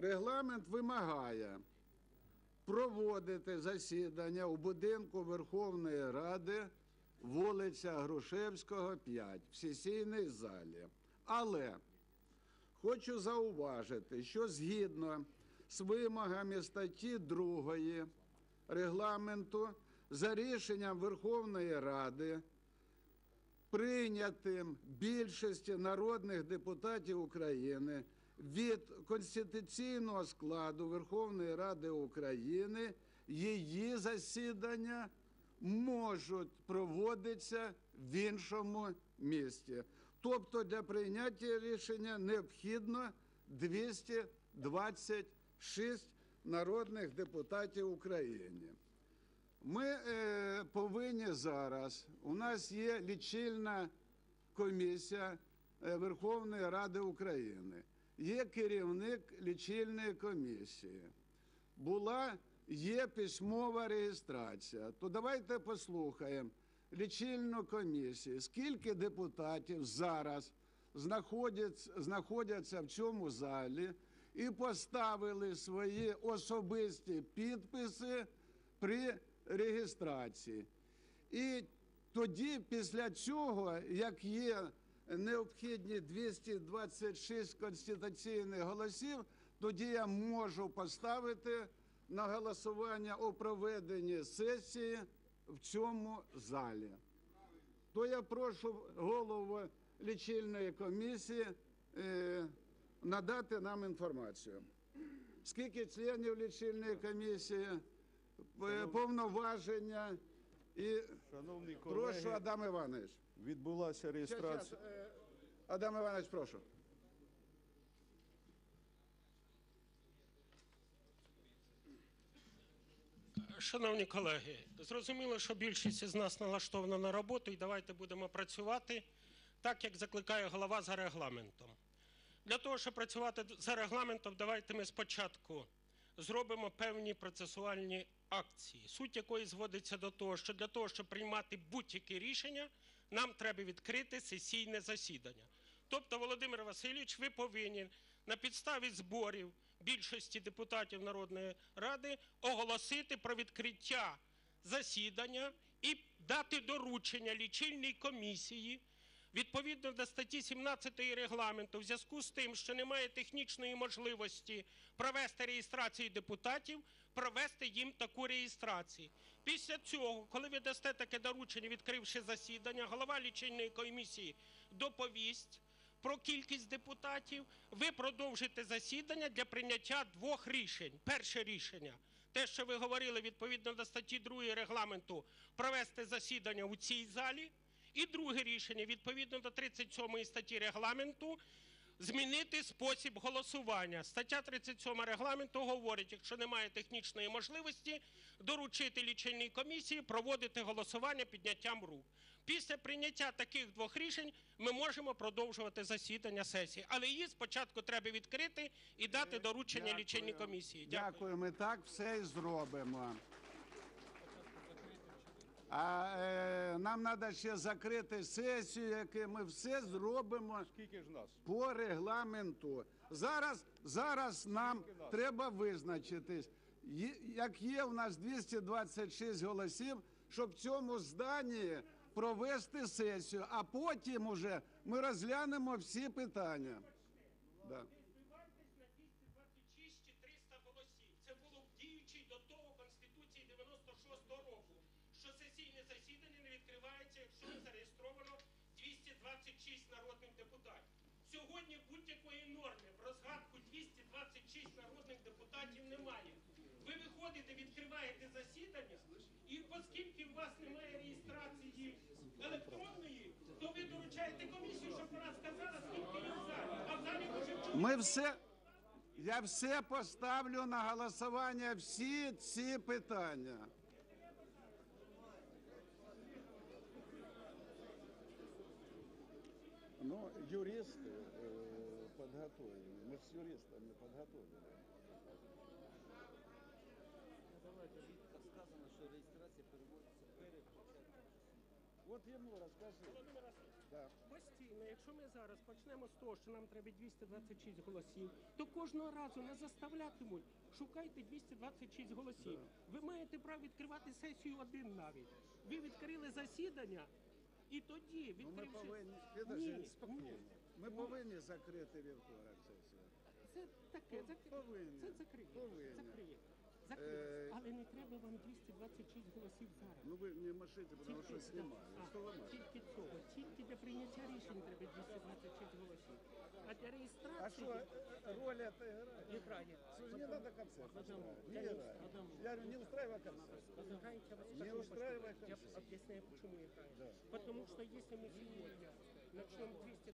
регламент вимагає проводити засідання у будинку Верховної Ради, вулиця Грушевського, 5, в сесійній залі. Але хочу зауважити, що згідно з вимогами статті 2 регламенту, за рішенням Верховної Ради, прийнятим більшості народних депутатів України від конституційного складу Верховної Ради України її засідання можуть проводитися в іншому місті. Тобто для прийняття рішення необхідно 226 народних депутатів України. Ми е, повинні зараз. У нас є лічильна комісія е, Верховної Ради України, є керівник лічильної комісії. Була є письмова реєстрація. То давайте послухаємо лічильну комісію. Скільки депутатів зараз знаходяться, знаходяться в цьому залі і поставили свої особисті підписи при реєстрації. І тоді, після цього, як є необхідні 226 конституційних голосів, тоді я можу поставити на голосування у проведенні сесії в цьому залі. То я прошу голову лічильної комісії е, надати нам інформацію. Скільки членів лічильної комісії, е, повноваження і Шановні прошу Адам Іванович. відбулася Щас, реєстрація. щас, е, Адам Іванович, прошу. Шановні колеги, зрозуміло, що більшість із нас налаштована на роботу, і давайте будемо працювати так, як закликає голова за регламентом. Для того, щоб працювати за регламентом, давайте ми спочатку зробимо певні процесуальні акції, суть якої зводиться до того, що для того, щоб приймати будь-які рішення, нам треба відкрити сесійне засідання. Тобто, Володимир Васильович, ви повинні на підставі зборів більшості депутатів Народної Ради оголосити про відкриття засідання і дати доручення лічильній комісії відповідно до статті 17 регламенту, в зв'язку з тим, що немає технічної можливості провести реєстрацію депутатів, провести їм таку реєстрацію. Після цього, коли ви дасте таке доручення, відкривши засідання, голова лічильної комісії доповість про кількість депутатів, ви продовжите засідання для прийняття двох рішень. Перше рішення те, що ви говорили відповідно до статті 2 регламенту, провести засідання у цій залі. І друге рішення відповідно до 37 статті регламенту змінити спосіб голосування. Стаття 37 регламенту говорить, якщо немає технічної можливості, доручити лічильній комісії проводити голосування підняттям рук. Після прийняття таких двох рішень ми можемо продовжувати засідання сесії, але її спочатку треба відкрити і дати доручення лічильній комісії. Дякую. Дякую, ми так все і зробимо. А е, нам треба ще закрити сесію, яку ми все зробимо Скільки ж нас? по регламенту. Зараз, зараз нам треба визначитись, Є- як є у нас 226 голосів, щоб в цьому зданні провести сесію, а потім уже ми розглянемо всі питання. Да. Збивайтесь на 226 чи 300 голосів. Це було в діючій до того Конституції 96-го року, що сесійне засідання не відкривається, якщо не зареєстровано 226 народних депутатів. Сьогодні будь-якої норми в розгадку 226 народних депутатів немає. Ви виходите, відкриваєте засідання, і оскільки у вас немає реєстрації електронної, то ви доручаєте комісію, щоб вона сказала, скільки є в залі. А в залі може. Ми все. Я все поставлю на голосування, всі ці питання. Ну, юристы э, подготовили. Мы с юристами подготовили. Ну, Давайте, чітко сказано, що реєстрація переводиться перед початком засідання. Тобто, якщо ви не зареєстровані, то ви доручаєте комісії, щоб вона сказала, скільки є в залі. А в залі може чути. Ми От йому розкажи. Володимир Васильович, Да. Постійно, якщо ми зараз почнемо з того, що нам треба 226 голосів, то кожного разу нас заставлятимуть. Шукайте 226 голосів. Ви маєте право відкривати сесію один навіть. Ви відкрили засідання, і тоді Ну, ми відкривши... повинні, Ні, підожди, ні. спокійно. Ми повинні закрити вівторок сесію. Це таке, закрити Повинні. це закриє. Повинні. Закриє. Закриє. Е, Але не треба вам 226 голосів зараз. Ну ви не машите, тому що да, знімаю. а, Що ламати? тільки цього, тільки для прийняття рішень треба 226 голосів. А для А реєстрації що, е, роль это играет? не грає. Слушай, не надо концерт Адам, устраивать. Не я не играет. Адам. Я говорю, не устраивай концерт. Играет, я вас Не так устраивай пошлю. Я концерт. объясняю, почему играет. Потому что если мы сегодня начнем 200